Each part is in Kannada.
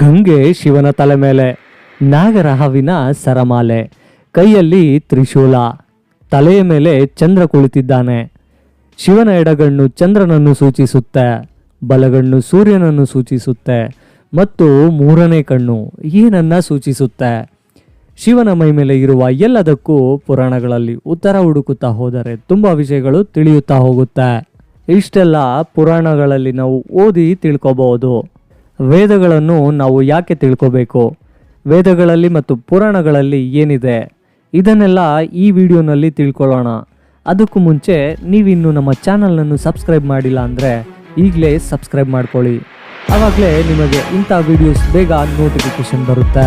ಗಂಗೆ ಶಿವನ ತಲೆ ಮೇಲೆ, ನಾಗರಹವಿನ ಸರಮಾಲೆ, ಕೈಯಲ್ಲಿ ತ್ರಿಶೂಲ, ತಲೆಯ ಮೇಲೆ ಚಂದ್ರ ಕುಳಿತಿದ್ದಾನೆ. ಶಿವನ ಎಡಗಣ್ಣು ಚಂದ್ರನನ್ನು ಸೂಚಿಸುತ್ತೆ, ಬಲಗಣ್ಣು ಸೂರ್ಯನನ್ನು ಸೂಚಿಸುತ್ತೆ, ಮತ್ತು ಮೂರನೇ ಕಣ್ಣು ಏನನ್ನ ಸೂಚಿಸುತ್ತೆ. ಶಿವನ ಮೈ ಮೇಲೆ ಇರುವ ಎಲ್ಲದಕ್ಕೂ ಪುರಾಣಗಳಲ್ಲಿ ಉತ್ತರ ಹುಡುಕುತ್ತಾ ಹೋದರೆ ತುಂಬ ವಿಷಯಗಳು ತಿಳಿಯುತ್ತಾ ಹೋಗುತ್ತೆ. ಇಷ್ಟೆಲ್ಲ ಪುರಾಣಗಳಲ್ಲಿ ನಾವು ಓದಿ ತಿಳ್ಕೊಬಹುದು. ವೇದಗಳನ್ನು ನಾವು ಯಾಕೆ ತಿಳ್ಕೋಬೇಕು? ವೇದಗಳಲ್ಲಿ ಮತ್ತು ಪುರಾಣಗಳಲ್ಲಿ ಏನಿದೆ? ಇದನ್ನೆಲ್ಲ ಈ ವಿಡಿಯೋನಲ್ಲಿ ತಿಳ್ಕೊಳ್ಳೋಣ. ಅದಕ್ಕೂ ಮುಂಚೆ ನೀವಿನ್ನು ನಮ್ಮ ಚಾನಲನ್ನು ಸಬ್ಸ್ಕ್ರೈಬ್ ಮಾಡಿಲ್ಲ ಅಂದರೆ ಈಗಲೇ ಸಬ್ಸ್ಕ್ರೈಬ್ ಮಾಡ್ಕೊಳ್ಳಿ. ಆವಾಗಲೇ ನಿಮಗೆ ಇಂಥ ವಿಡಿಯೋಸ್ ಬೇಗ ನೋಟಿಫಿಕೇಶನ್ ಬರುತ್ತೆ.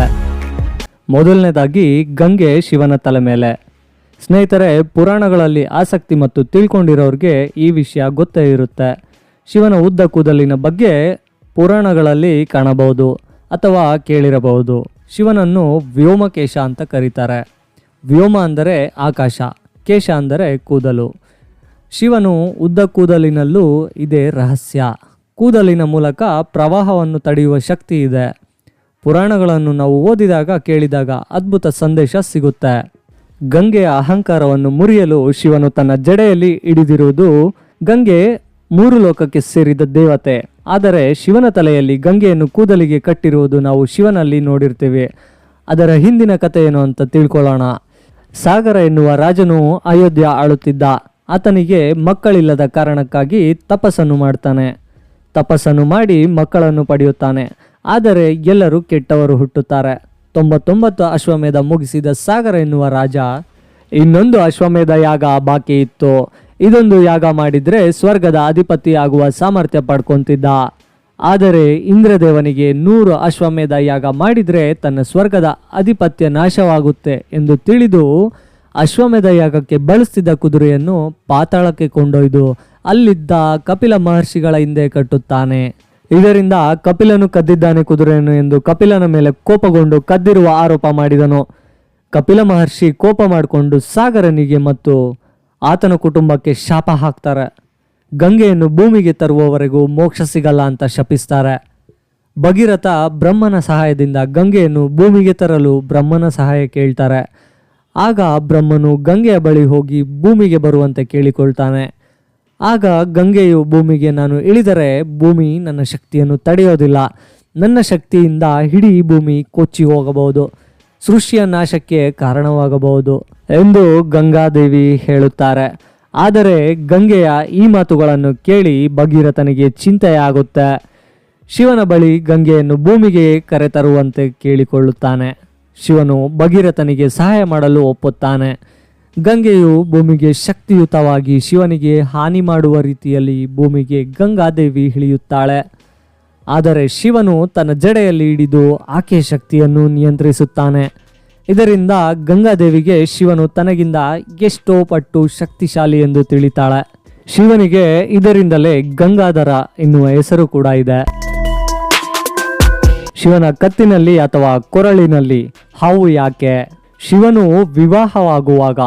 ಮೊದಲನೇದಾಗಿ ಗಂಗೆ ಶಿವನ ತಲೆ ಮೇಲೆ. ಸ್ನೇಹಿತರೆ, ಪುರಾಣಗಳಲ್ಲಿ ಆಸಕ್ತಿ ಮತ್ತು ತಿಳ್ಕೊಂಡಿರೋರಿಗೆ ಈ ವಿಷಯ ಗೊತ್ತೇ ಇರುತ್ತೆ. ಶಿವನ ಉದ್ದ ಕೂದಲಿನ ಬಗ್ಗೆ ಪುರಾಣಗಳಲ್ಲಿ ಕಾಣಬಹುದು ಅಥವಾ ಕೇಳಿರಬಹುದು. ಶಿವನನ್ನು ವ್ಯೋಮಕೇಶ ಅಂತ ಕರೀತಾರೆ. ವ್ಯೋಮ ಅಂದರೆ ಆಕಾಶ, ಕೇಶ ಅಂದರೆ ಕೂದಲು. ಶಿವನು ಉದ್ದ ಕೂದಲಿನಲ್ಲೂ ಇದೆ ರಹಸ್ಯ. ಕೂದಲಿನ ಮೂಲಕ ಪ್ರವಾಹವನ್ನು ತಡೆಯುವ ಶಕ್ತಿ ಇದೆ. ಪುರಾಣಗಳನ್ನು ನಾವು ಓದಿದಾಗ, ಕೇಳಿದಾಗ ಅದ್ಭುತ ಸಂದೇಶ ಸಿಗುತ್ತೆ. ಗಂಗೆಯ ಅಹಂಕಾರವನ್ನು ಮುರಿಯಲು ಶಿವನು ತನ್ನ ಜಡೆಯಲ್ಲಿ ಹಿಡಿದಿರುವುದು ಗಂಗೆ ಮೂರು ಲೋಕಕ್ಕೆ ಸೇರಿದ ದೇವತೆ. ಆದರೆ ಶಿವನ ತಲೆಯಲ್ಲಿ ಗಂಗೆಯನ್ನು ಕೂದಲಿಗೆ ಕಟ್ಟಿರುವುದು ನಾವು ಶಿವನಲ್ಲಿ ನೋಡಿರ್ತೇವೆ. ಅದರ ಹಿಂದಿನ ಕಥೆ ಏನು ಅಂತ ತಿಳ್ಕೊಳ್ಳೋಣ. ಸಾಗರ ಎನ್ನುವ ರಾಜನು ಅಯೋಧ್ಯ ಆಳುತ್ತಿದ್ದ. ಆತನಿಗೆ ಮಕ್ಕಳಿಲ್ಲದ ಕಾರಣಕ್ಕಾಗಿ ತಪಸ್ಸನ್ನು ಮಾಡ್ತಾನೆ. ತಪಸ್ಸನ್ನು ಮಾಡಿ ಮಕ್ಕಳನ್ನು ಪಡೆಯುತ್ತಾನೆ. ಆದರೆ ಎಲ್ಲರೂ ಕೆಟ್ಟವರು ಹುಟ್ಟುತ್ತಾರೆ. ತೊಂಬತ್ತೊಂಬತ್ತು ಅಶ್ವಮೇಧ ಮುಗಿಸಿದ ಸಾಗರ ಎನ್ನುವ ರಾಜ ಇನ್ನೊಂದು ಅಶ್ವಮೇಧ ಯಾಗ ಬಾಕಿ ಇತ್ತು. ಇದೊಂದು ಯಾಗ ಮಾಡಿದ್ರೆ ಸ್ವರ್ಗದ ಅಧಿಪತಿ ಆಗುವ ಸಾಮರ್ಥ್ಯ ಪಡ್ಕೊಂತಿದ್ದ. ಆದರೆ ಇಂದ್ರದೇವನಿಗೆ ನೂರು ಅಶ್ವಮೇಧ ಯಾಗ ಮಾಡಿದರೆ ತನ್ನ ಸ್ವರ್ಗದ ಅಧಿಪತ್ಯ ನಾಶವಾಗುತ್ತೆ ಎಂದು ತಿಳಿದು ಅಶ್ವಮೇಧ ಯಾಗಕ್ಕೆ ಬಳಸ್ತಿದ್ದ ಕುದುರೆಯನ್ನು ಪಾತಾಳಕ್ಕೆ ಕೊಂಡೊಯ್ದು ಅಲ್ಲಿದ್ದ ಕಪಿಲ ಮಹರ್ಷಿಗಳ ಹಿಂದೆ ಕಟ್ಟುತ್ತಾನೆ. ಇದರಿಂದ ಕಪಿಲನು ಕದ್ದಿದ್ದಾನೆ ಕುದುರೆಯನ್ನು ಎಂದು ಕಪಿಲನ ಮೇಲೆ ಕೋಪಗೊಂಡು ಕದ್ದಿರುವ ಆರೋಪ ಮಾಡಿದನು. ಕಪಿಲ ಮಹರ್ಷಿ ಕೋಪ ಮಾಡಿಕೊಂಡು ಸಾಗರನಿಗೆ ಮತ್ತು ಆತನ ಕುಟುಂಬಕ್ಕೆ ಶಾಪ ಹಾಕ್ತಾರೆ. ಗಂಗೆಯನ್ನು ಭೂಮಿಗೆ ತರುವವರೆಗೂ ಮೋಕ್ಷ ಸಿಗಲ್ಲ ಅಂತ ಶಪಿಸ್ತಾರೆ. ಭಗೀರಥ ಬ್ರಹ್ಮನ ಸಹಾಯದಿಂದ ಗಂಗೆಯನ್ನು ಭೂಮಿಗೆ ತರಲು ಬ್ರಹ್ಮನ ಸಹಾಯ ಕೇಳ್ತಾರೆ. ಆಗ ಬ್ರಹ್ಮನು ಗಂಗೆಯ ಬಳಿ ಹೋಗಿ ಭೂಮಿಗೆ ಬರುವಂತೆ ಕೇಳಿಕೊಳ್ತಾನೆ. ಆಗ ಗಂಗೆಯು ಭೂಮಿಗೆ, ನಾನು ಇಳಿದರೆ ಭೂಮಿ ನನ್ನ ಶಕ್ತಿಯನ್ನು ತಡೆಯೋದಿಲ್ಲ. ನನ್ನ ಶಕ್ತಿಯಿಂದ ಇಡೀ ಭೂಮಿ ಕೊಚ್ಚಿ ಹೋಗಬಹುದು. ಸೃಷ್ಟಿಯ ನಾಶಕ್ಕೆ ಕಾರಣವಾಗಬಹುದು ಎಂದು ಗಂಗಾದೇವಿ ಹೇಳುತ್ತಾರೆ. ಆದರೆ ಗಂಗೆಯ ಈ ಮಾತುಗಳನ್ನು ಕೇಳಿ ಭಗೀರಥನಿಗೆ ಚಿಂತೆಯಾಗುತ್ತೆ. ಶಿವನ ಬಳಿ ಗಂಗೆಯನ್ನು ಭೂಮಿಗೆ ಕರೆತರುವಂತೆ ಕೇಳಿಕೊಳ್ಳುತ್ತಾನೆ. ಶಿವನು ಭಗೀರಥನಿಗೆ ಸಹಾಯ ಮಾಡಲು ಒಪ್ಪುತ್ತಾನೆ. ಗಂಗೆಯು ಭೂಮಿಗೆ ಶಕ್ತಿಯುತವಾಗಿ ಶಿವನಿಗೆ ಹಾನಿ ಮಾಡುವ ರೀತಿಯಲ್ಲಿ ಭೂಮಿಗೆ ಗಂಗಾದೇವಿ ಇಳಿಯುತ್ತಾಳೆ. ಆದರೆ ಶಿವನು ತನ್ನ ಜಡೆಯಲ್ಲಿ ಹಿಡಿದು ಆಕೆಯ ಶಕ್ತಿಯನ್ನು ನಿಯಂತ್ರಿಸುತ್ತಾನೆ. ಇದರಿಂದ ಗಂಗಾದೇವಿಗೆ ಶಿವನು ತನಗಿಂದ ಎಷ್ಟೋ ಪಟ್ಟು ಶಕ್ತಿಶಾಲಿ ಎಂದು ತಿಳಿತಾಳೆ. ಶಿವನಿಗೆ ಇದರಿಂದಲೇ ಗಂಗಾಧರ ಎನ್ನುವ ಹೆಸರು ಕೂಡ ಇದೆ. ಶಿವನ ಕತ್ತಿನಲ್ಲಿ ಅಥವಾ ಕೊರಳಿನಲ್ಲಿ ಹಾವು ಯಾಕೆ? ಶಿವನು ವಿವಾಹವಾಗುವಾಗ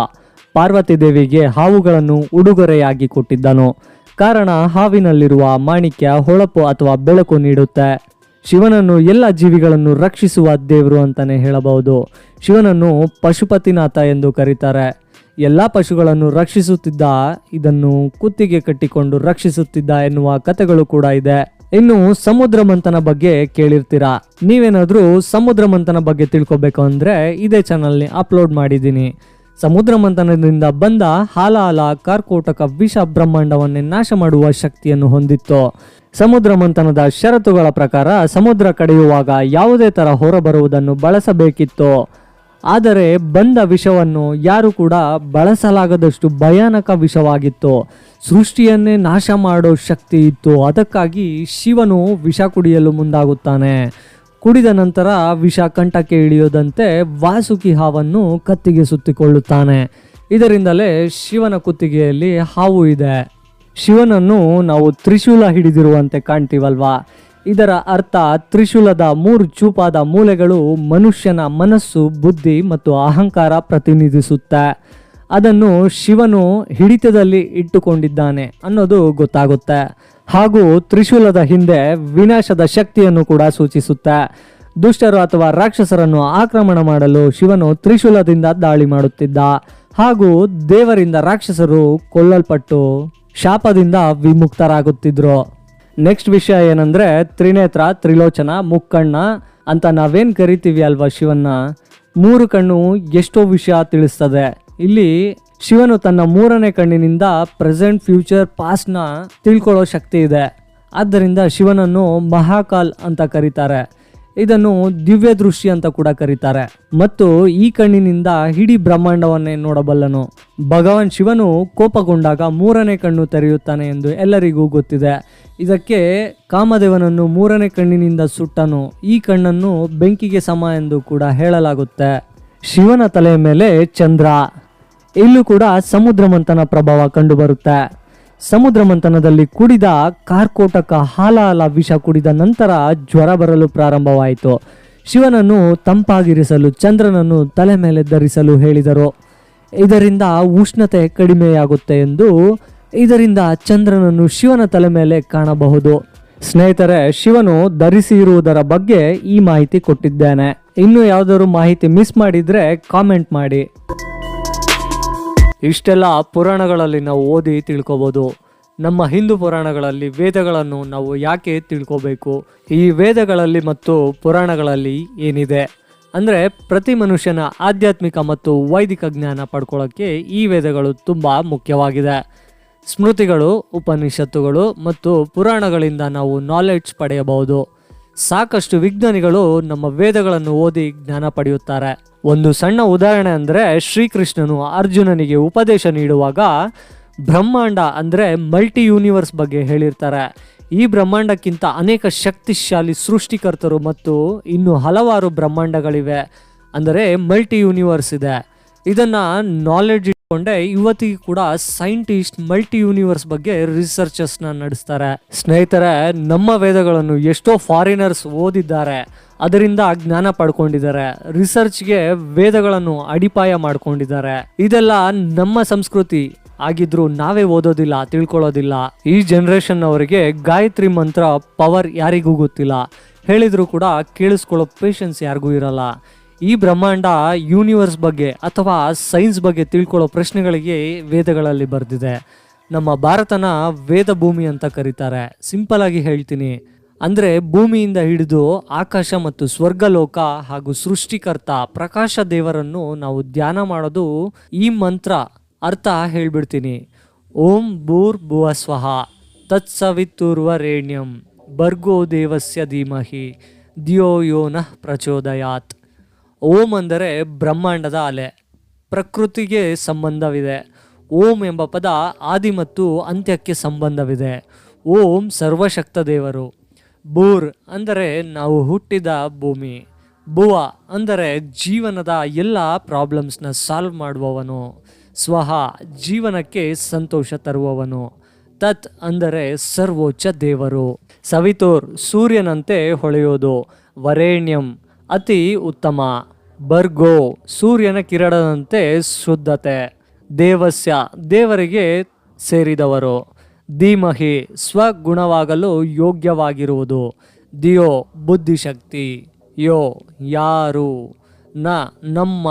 ಪಾರ್ವತಿ ದೇವಿಗೆ ಹಾವುಗಳನ್ನು ಉಡುಗೊರೆಯಾಗಿ ಕೊಟ್ಟಿದ್ದನು. ಕಾರಣ ಹಾವಿನಲ್ಲಿರುವ ಮಾಣಿಕ್ಯ ಹೊಳಪು ಅಥವಾ ಬೆಳಕು ನೀಡುತ್ತೆ. ಶಿವನನ್ನು ಎಲ್ಲ ಜೀವಿಗಳನ್ನು ರಕ್ಷಿಸುವ ದೇವರು ಅಂತಾನೆ ಹೇಳಬಹುದು. ಶಿವನನ್ನು ಪಶುಪತಿನಾಥ ಎಂದು ಕರೀತಾರೆ. ಎಲ್ಲ ಪಶುಗಳನ್ನು ರಕ್ಷಿಸುತ್ತಿದ್ದ, ಇದನ್ನು ಕುತ್ತಿಗೆ ಕಟ್ಟಿಕೊಂಡು ರಕ್ಷಿಸುತ್ತಿದ್ದ ಎನ್ನುವ ಕಥೆಗಳು ಕೂಡ ಇದೆ. ಇನ್ನು ಸಮುದ್ರ ಮಂಥನ ಬಗ್ಗೆ ಕೇಳಿರ್ತೀರಾ? ನೀವೇನಾದ್ರೂ ಸಮುದ್ರ ಮಂಥನ ಬಗ್ಗೆ ತಿಳ್ಕೊಬೇಕು ಅಂದ್ರೆ ಇದೇ ಚಾನಲ್ನಿ ಅಪ್ಲೋಡ್ ಮಾಡಿದ್ದೀನಿ. ಸಮುದ್ರ ಮಂಥನದಿಂದ ಬಂದ ಹಾಲಾಲ ಕಾರ್ಕೋಟಕ ವಿಷ ಬ್ರಹ್ಮಾಂಡವನ್ನೇ ನಾಶ ಮಾಡುವ ಶಕ್ತಿಯನ್ನು ಹೊಂದಿತ್ತು. ಸಮುದ್ರ ಮಂಥನದ ಷರತ್ತುಗಳ ಪ್ರಕಾರ ಸಮುದ್ರ ಕಡೆಯುವಾಗ ಯಾವುದೇ ತರ ಹೊರಬರುವುದನ್ನು ಬಳಸಬೇಕಿತ್ತು. ಆದರೆ ಬಂದ ವಿಷವನ್ನು ಯಾರು ಕೂಡ ಬಳಸಲಾಗದಷ್ಟು ಭಯಾನಕ ವಿಷವಾಗಿತ್ತು. ಸೃಷ್ಟಿಯನ್ನೇ ನಾಶ ಮಾಡೋ ಶಕ್ತಿ ಇತ್ತು. ಅದಕ್ಕಾಗಿ ಶಿವನು ವಿಷ ಕುಡಿಯಲು ಮುಂದಾಗುತ್ತಾನೆ. ಕುಡಿದ ನಂತರ ವಿಷ ಕಂಠಕ್ಕೆ ಇಳಿಯೋದಂತೆ ವಾಸುಕಿ ಹಾವನ್ನು ಕತ್ತಿಗೆ ಸುತ್ತಿಕೊಳ್ಳುತ್ತಾನೆ. ಇದರಿಂದಲೇ ಶಿವನ ಕುತ್ತಿಗೆಯಲ್ಲಿ ಹಾವು ಇದೆ. ಶಿವನನ್ನು ನಾವು ತ್ರಿಶೂಲ ಹಿಡಿದಿರುವಂತೆ ಕಾಣ್ತೀವಲ್ವಾ? ಇದರ ಅರ್ಥ ತ್ರಿಶೂಲದ ಮೂರು ಚೂಪಾದ ಮೂಲೆಗಳು ಮನುಷ್ಯನ ಮನಸ್ಸು, ಬುದ್ಧಿ ಮತ್ತು ಅಹಂಕಾರ ಪ್ರತಿನಿಧಿಸುತ್ತೆ. ಅದನ್ನು ಶಿವನು ಹಿಡಿತದಲ್ಲಿ ಇಟ್ಟುಕೊಂಡಿದ್ದಾನೆ ಅನ್ನೋದು ಗೊತ್ತಾಗುತ್ತೆ. ಹಾಗೂ ತ್ರಿಶೂಲದ ಹಿಂದೆ ವಿನಾಶದ ಶಕ್ತಿಯನ್ನು ಕೂಡ ಸೂಚಿಸುತ್ತೆ. ದುಷ್ಟರು ಅಥವಾ ರಾಕ್ಷಸರನ್ನು ಆಕ್ರಮಣ ಮಾಡಲು ಶಿವನು ತ್ರಿಶೂಲದಿಂದ ದಾಳಿ ಮಾಡುತ್ತಿದ್ದ. ಹಾಗೂ ದೇವರಿಂದ ರಾಕ್ಷಸರು ಕೊಲ್ಲಲ್ಪಟ್ಟು ಶಾಪದಿಂದ ವಿಮುಕ್ತರಾಗುತ್ತಿದ್ರು. ನೆಕ್ಸ್ಟ್ ವಿಷಯ ಏನಂದ್ರೆ ತ್ರಿನೇತ್ರ, ತ್ರಿಲೋಚನ, ಮುಕ್ಕಣ್ಣ ಅಂತ ನಾವೇನ್ ಕರಿತೀವಿ ಅಲ್ವಾ ಶಿವನ್ನ? ಮೂರು ಕಣ್ಣು ಎಷ್ಟೋ ವಿಷಯ ತಿಳಿಸ್ತದೆ. ಇಲ್ಲಿ ಶಿವನು ತನ್ನ ಮೂರನೇ ಕಣ್ಣಿನಿಂದ ಪ್ರೆಸೆಂಟ್ ಫ್ಯೂಚರ್ ಪಾಸ್ಟ್ನ ತಿಳ್ಕೊಳ್ಳೋ ಶಕ್ತಿ ಇದೆ. ಆದ್ದರಿಂದ ಶಿವನನ್ನು ಮಹಾಕಾಲ್ ಅಂತ ಕರೀತಾರೆ. ಇದನ್ನು ದಿವ್ಯ ದೃಷ್ಟಿ ಅಂತ ಕೂಡ ಕರೀತಾರೆ. ಮತ್ತು ಈ ಕಣ್ಣಿನಿಂದ ಇಡೀ ಬ್ರಹ್ಮಾಂಡವನ್ನೇ ನೋಡಬಲ್ಲನು. ಭಗವಾನ್ ಶಿವನು ಕೋಪಗೊಂಡಾಗ ಮೂರನೇ ಕಣ್ಣು ತೆರೆಯುತ್ತಾನೆ ಎಂದು ಎಲ್ಲರಿಗೂ ಗೊತ್ತಿದೆ. ಇದಕ್ಕೆ ಕಾಮದೇವನನ್ನು ಮೂರನೇ ಕಣ್ಣಿನಿಂದ ಸುಟ್ಟನು. ಈ ಕಣ್ಣನ್ನು ಬೆಂಕಿಗೆ ಸಮ ಎಂದು ಕೂಡ ಹೇಳಲಾಗುತ್ತೆ. ಶಿವನ ತಲೆಯ ಮೇಲೆ ಚಂದ್ರ. ಇಲ್ಲೂ ಕೂಡ ಸಮುದ್ರ ಮಂಥನ ಪ್ರಭಾವ ಕಂಡುಬರುತ್ತೆ. ಸಮುದ್ರ ಮಂಥನದಲ್ಲಿ ಕುಡಿದ ಕಾರ್ಕೋಟಕ ಹಾಲಾಲ ವಿಷ ಕುಡಿದ ನಂತರ ಜ್ವರ ಬರಲು ಪ್ರಾರಂಭವಾಯಿತು. ಶಿವನನ್ನು ತಂಪಾಗಿರಿಸಲು, ಚಂದ್ರನನ್ನು ತಲೆ ಮೇಲೆ ಧರಿಸಲು ಹೇಳಿದರು. ಇದರಿಂದ ಉಷ್ಣತೆ ಕಡಿಮೆಯಾಗುತ್ತೆ ಎಂದು ಇದರಿಂದ ಚಂದ್ರನನ್ನು ಶಿವನ ತಲೆ ಮೇಲೆ ಕಾಣಬಹುದು. ಸ್ನೇಹಿತರೆ, ಶಿವನು ಧರಿಸಿ ಇರುವುದರ ಬಗ್ಗೆ ಈ ಮಾಹಿತಿ ಕೊಟ್ಟಿದ್ದೇನೆ. ಇನ್ನು ಯಾವ್ದಾದ್ರು ಮಾಹಿತಿ ಮಿಸ್ ಮಾಡಿದ್ರೆ ಕಾಮೆಂಟ್ ಮಾಡಿ. ಇಷ್ಟೆಲ್ಲ ಪುರಾಣಗಳಲ್ಲಿ ನಾವು ಓದಿ ತಿಳ್ಕೊಬೋದು. ನಮ್ಮ ಹಿಂದೂ ಪುರಾಣಗಳಲ್ಲಿ ವೇದಗಳನ್ನು ನಾವು ಯಾಕೆ ತಿಳ್ಕೋಬೇಕು? ಈ ವೇದಗಳಲ್ಲಿ ಮತ್ತು ಪುರಾಣಗಳಲ್ಲಿ ಏನಿದೆ? ಅಂದರೆ ಪ್ರತಿ ಮನುಷ್ಯನ ಆಧ್ಯಾತ್ಮಿಕ ಮತ್ತು ವೈದಿಕ ಜ್ಞಾನ ಪಡ್ಕೊಳ್ಳೋಕ್ಕೆ ಈ ವೇದಗಳು ತುಂಬ ಮುಖ್ಯವಾಗಿದೆ. ಸ್ಮೃತಿಗಳು, ಉಪನಿಷತ್ತುಗಳು ಮತ್ತು ಪುರಾಣಗಳಿಂದ ನಾವು ನಾಲೆಡ್ಜ್ ಪಡೆಯಬಹುದು. ಸಾಕಷ್ಟು ವಿಜ್ಞಾನಿಗಳು ನಮ್ಮ ವೇದಗಳನ್ನು ಓದಿ ಜ್ಞಾನ ಪಡೆಯುತ್ತಾರೆ. ಒಂದು ಸಣ್ಣ ಉದಾಹರಣೆ ಅಂದರೆ ಶ್ರೀಕೃಷ್ಣನು ಅರ್ಜುನನಿಗೆ ಉಪದೇಶ ನೀಡುವಾಗ ಬ್ರಹ್ಮಾಂಡ ಅಂದರೆ ಮಲ್ಟಿ ಯೂನಿವರ್ಸ್ ಬಗ್ಗೆ ಹೇಳಿರ್ತಾರೆ. ಈ ಬ್ರಹ್ಮಾಂಡಕ್ಕಿಂತ ಅನೇಕ ಶಕ್ತಿಶಾಲಿ ಸೃಷ್ಟಿಕರ್ತರು ಮತ್ತು ಇನ್ನು ಹಲವಾರು ಬ್ರಹ್ಮಾಂಡಗಳಿವೆ ಅಂದರೆ ಮಲ್ಟಿ ಯೂನಿವರ್ಸ್ ಇದೆ. ಇದನ್ನು ನಾಲೆಡ್ಜ್ ಇಟ್ಕೊಂಡೆ ಇವತ್ತಿಗೂ ಕೂಡ ಸೈಂಟಿಸ್ಟ್ ಮಲ್ಟಿ ಯೂನಿವರ್ಸ್ ಬಗ್ಗೆ ರಿಸರ್ಚಸ್ನ ನಡೆಸ್ತಾರೆ. ಸ್ನೇಹಿತರೆ, ನಮ್ಮ ವೇದಗಳನ್ನು ಎಷ್ಟೋ ಫಾರಿನರ್ಸ್ ಓದಿದ್ದಾರೆ. ಅದರಿಂದ ಜ್ಞಾನ ಪಡ್ಕೊಂಡಿದ್ದಾರೆ. ರಿಸರ್ಚ್ಗೆ ವೇದಗಳನ್ನು ಅಡಿಪಾಯ ಮಾಡ್ಕೊಂಡಿದ್ದಾರೆ. ಇದೆಲ್ಲ ನಮ್ಮ ಸಂಸ್ಕೃತಿ ಆಗಿದ್ರು ನಾವೇ ಓದೋದಿಲ್ಲ, ತಿಳ್ಕೊಳ್ಳೋದಿಲ್ಲ. ಈ ಜನರೇಷನ್ ಅವರಿಗೆ ಗಾಯತ್ರಿ ಮಂತ್ರ ಪವರ್ ಯಾರಿಗೂ ಗೊತ್ತಿಲ್ಲ. ಹೇಳಿದ್ರು ಕೂಡ ಕೇಳಿಸ್ಕೊಳ್ಳೋ ಪೇಷನ್ಸ್ ಯಾರಿಗೂ ಇರಲ್ಲ. ಈ ಬ್ರಹ್ಮಾಂಡ ಯೂನಿವರ್ಸ್ ಬಗ್ಗೆ ಅಥವಾ ಸೈನ್ಸ್ ಬಗ್ಗೆ ತಿಳ್ಕೊಳ್ಳೋ ಪ್ರಶ್ನೆಗಳಿಗೆ ವೇದಗಳಲ್ಲಿ ಬರೆದಿದೆ. ನಮ್ಮ ಭಾರತನ ವೇದ ಭೂಮಿ ಅಂತ ಕರೀತಾರೆ. ಸಿಂಪಲ್ ಆಗಿ ಹೇಳ್ತೀನಿ. ಅಂದ್ರೆ ಭೂಮಿಯಿಂದ ಹಿಡಿದು ಆಕಾಶ ಮತ್ತು ಸ್ವರ್ಗಲೋಕ ಹಾಗೂ ಸೃಷ್ಟಿಕರ್ತ ಪ್ರಕಾಶ ದೇವರನ್ನು ನಾವು ಧ್ಯಾನ ಮಾಡೋದು ಈ ಮಂತ್ರ ಅರ್ಥ ಹೇಳ್ಬಿಡ್ತೀನಿ. ಓಂ ಭೂರ್ ಭುವ ಸ್ವಹ ತತ್ಸವಿತುರ್ವರೇಣ್ಯಂ ಭರ್ಗೋ ದೇವಸ್ಯ ಧೀಮಹಿ ದಿಯೋ ಯೋನ ಪ್ರಚೋದಯಾತ್. ಓಂ ಅಂದರೆ ಬ್ರಹ್ಮಾಂಡದ ಅಲೆ, ಪ್ರಕೃತಿಗೆ ಸಂಬಂಧವಿದೆ. ಓಂ ಎಂಬ ಪದ ಆದಿ ಮತ್ತು ಅಂತ್ಯಕ್ಕೆ ಸಂಬಂಧವಿದೆ. ಓಂ ಸರ್ವಶಕ್ತ ದೇವರು ಬೂರ್. ಅಂದರೆ ನಾವು ಹುಟ್ಟಿದ ಭೂಮಿ. ಭುವ ಅಂದರೆ ಜೀವನದ ಎಲ್ಲ ಪ್ರಾಬ್ಲಮ್ಸ್ನ ಸಾಲ್ವ್ ಮಾಡುವವನು. ಸ್ವಹ ಜೀವನಕ್ಕೆ ಸಂತೋಷ ತರುವವನು. ತತ್ ಅಂದರೆ ಸರ್ವೋಚ್ಚ ದೇವರು. ಸವಿತೋರ್ ಸೂರ್ಯನಂತೆ ಹೊಳೆಯೋದು. ವರೇಣ್ಯಂ ಅತಿ ಉತ್ತಮ. ಬರ್ಗೋ ಸೂರ್ಯನ ಕಿರಣದಂತೆ ಶುದ್ಧತೆ. ದೇವಸ್ಯ ದೇವರಿಗೆ ಸೇರಿದವರು. ಧೀಮಹಿ ಸ್ವಗುಣವಾಗಲು ಯೋಗ್ಯವಾಗಿರುವುದು. ದಿಯೋ ಬುದ್ಧಿಶಕ್ತಿ, ಯೋ ಯಾರು, ನ ನಮ್ಮ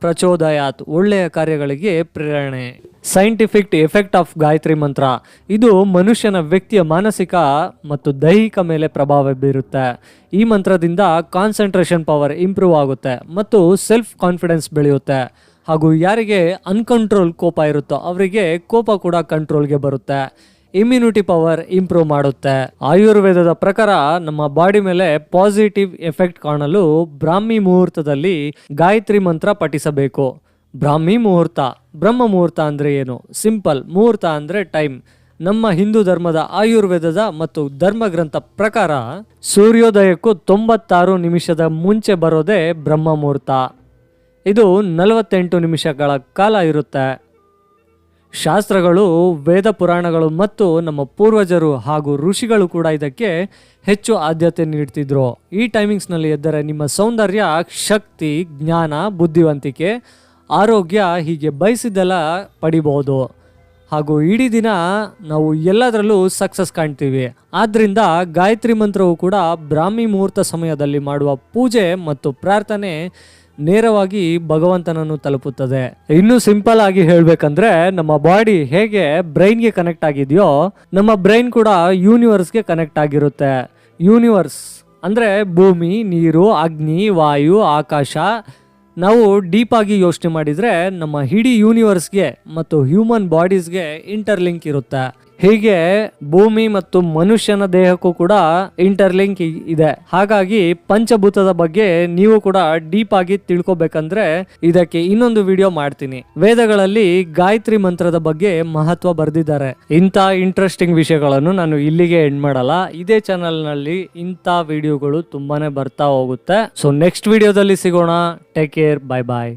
ಪ್ರಚೋದಯಾತ್, ಒಳ್ಳೆಯ ಕಾರ್ಯಗಳಿಗೆ ಪ್ರೇರಣೆ. ಸೈಂಟಿಫಿಕ್ ಎಫೆಕ್ಟ್ ಆಫ್ ಗಾಯತ್ರಿ ಮಂತ್ರ ಇದು ಮನುಷ್ಯನ ವ್ಯಕ್ತಿಯ ಮಾನಸಿಕ ಮತ್ತು ದೈಹಿಕ ಮೇಲೆ ಪ್ರಭಾವ ಬೀರುತ್ತೆ. ಈ ಮಂತ್ರದಿಂದ ಕಾನ್ಸಂಟ್ರೇಷನ್ ಪವರ್ ಇಂಪ್ರೂವ್ ಆಗುತ್ತೆ ಮತ್ತು ಸೆಲ್ಫ್ ಕಾನ್ಫಿಡೆನ್ಸ್ ಬೆಳೆಯುತ್ತೆ. ಹಾಗೂ ಯಾರಿಗೆ ಅನ್ಕಂಟ್ರೋಲ್ ಕೋಪ ಇರುತ್ತೋ ಅವರಿಗೆ ಕೋಪ ಕೂಡ ಕಂಟ್ರೋಲ್ಗೆ ಬರುತ್ತೆ. ಇಮ್ಯುನಿಟಿ ಪವರ್ ಇಂಪ್ರೂವ್ ಮಾಡುತ್ತೆ. ಆಯುರ್ವೇದದ ಪ್ರಕಾರ ನಮ್ಮ ಬಾಡಿ ಮೇಲೆ ಪಾಸಿಟಿವ್ ಎಫೆಕ್ಟ್ ಕಾಣಲು ಬ್ರಾಹ್ಮಿ ಮುಹೂರ್ತದಲ್ಲಿ ಗಾಯತ್ರಿ ಮಂತ್ರ ಪಠಿಸಬೇಕು. ಬ್ರಾಹ್ಮಿ ಮುಹೂರ್ತ, ಬ್ರಹ್ಮ ಮುಹೂರ್ತ ಅಂದರೆ ಏನು? ಸಿಂಪಲ್ ಮುಹೂರ್ತ ಅಂದರೆ ಟೈಮ್ ನಮ್ಮ ಹಿಂದೂ ಧರ್ಮದ ಆಯುರ್ವೇದದ ಮತ್ತು ಧರ್ಮಗ್ರಂಥ ಪ್ರಕಾರ ಸೂರ್ಯೋದಯಕ್ಕೂ ತೊಂಬತ್ತಾರು ನಿಮಿಷದ ಮುಂಚೆ ಬರೋದೇ ಬ್ರಹ್ಮ ಮುಹೂರ್ತ. ಇದು ನಲವತ್ತೆಂಟು ನಿಮಿಷಗಳ ಕಾಲ ಇರುತ್ತೆ. ಶಾಸ್ತ್ರಗಳು, ವೇದ ಪುರಾಣಗಳು ಮತ್ತು ನಮ್ಮ ಪೂರ್ವಜರು ಹಾಗೂ ಋಷಿಗಳು ಕೂಡ ಇದಕ್ಕೆ ಹೆಚ್ಚು ಆದ್ಯತೆ ನೀಡ್ತಿದ್ರು. ಈ ಟೈಮಿಂಗ್ಸ್ನಲ್ಲಿ ಎದ್ದರೆ ನಿಮ್ಮ ಸೌಂದರ್ಯ, ಶಕ್ತಿ, ಜ್ಞಾನ, ಬುದ್ಧಿವಂತಿಕೆ, ಆರೋಗ್ಯ ಹೀಗೆ ಬಯಸಿದ್ದೆಲ್ಲ ಪಡಿಬಹುದು ಹಾಗೂ ಇಡೀ ದಿನ ನಾವು ಎಲ್ಲದರಲ್ಲೂ ಸಕ್ಸಸ್ ಕಾಣ್ತೀವಿ. ಆದ್ದರಿಂದ ಗಾಯತ್ರಿ ಮಂತ್ರವು ಕೂಡ ಬ್ರಾಹ್ಮಿ ಮುಹೂರ್ತ ಸಮಯದಲ್ಲಿ ಮಾಡುವ ಪೂಜೆ ಮತ್ತು ಪ್ರಾರ್ಥನೆ ನೇರವಾಗಿ ಭಗವಂತನನ್ನು ತಲುಪುತ್ತದೆ. ಇನ್ನು ಸಿಂಪಲ್ ಆಗಿ ಹೇಳ್ಬೇಕಂದ್ರೆ, ನಮ್ಮ ಬಾಡಿ ಹೇಗೆ ಬ್ರೈನ್ಗೆ ಕನೆಕ್ಟ್ ಆಗಿದೆಯೋ, ನಮ್ಮ ಬ್ರೈನ್ ಕೂಡ ಯೂನಿವರ್ಸ್ಗೆ ಕನೆಕ್ಟ್ ಆಗಿರುತ್ತೆ. ಯೂನಿವರ್ಸ್ ಅಂದ್ರೆ ಭೂಮಿ, ನೀರು, ಅಗ್ನಿ, ವಾಯು, ಆಕಾಶ. ನಾವು ಡೀಪ್ ಆಗಿ ಯೋಚನೆ ಮಾಡಿದ್ರೆ ನಮ್ಮ ಇಡೀ ಯೂನಿವರ್ಸ್ಗೆ ಮತ್ತು ಹ್ಯೂಮನ್ ಬಾಡೀಸ್ಗೆ ಇಂಟರ್ಲಿಂಕ್ ಇರುತ್ತೆ. ಹೀಗೆ ಭೂಮಿ ಮತ್ತು ಮನುಷ್ಯನ ದೇಹಕ್ಕೂ ಕೂಡ ಇಂಟರ್ಲಿಂಕ್ ಇದೆ. ಹಾಗಾಗಿ ಪಂಚಭೂತದ ಬಗ್ಗೆ ನೀವು ಕೂಡ ಡೀಪ್ ಆಗಿ ತಿಳ್ಕೊಬೇಕಂದ್ರೆ ಇದಕ್ಕೆ ಇನ್ನೊಂದು ವಿಡಿಯೋ ಮಾಡ್ತೀನಿ. ವೇದಗಳಲ್ಲಿ ಗಾಯತ್ರಿ ಮಂತ್ರದ ಬಗ್ಗೆ ಮಹತ್ವ ಬರೆದಿದ್ದಾರೆ. ಇಂಥ ಇಂಟ್ರೆಸ್ಟಿಂಗ್ ವಿಷಯಗಳನ್ನು ನಾನು ಇಲ್ಲಿಗೆ ಎಂಡ್ ಮಾಡಲ್ಲ. ಇದೇ ಚಾನಲ್ನಲ್ಲಿ ಇಂಥ ವಿಡಿಯೋಗಳು ತುಂಬಾನೇ ಬರ್ತಾ ಹೋಗುತ್ತೆ. ಸೊ ನೆಕ್ಸ್ಟ್ ವಿಡಿಯೋದಲ್ಲಿ ಸಿಗೋಣ. ಟೇಕ್ ಕೇರ್ ಬಾಯ್ ಬಾಯ್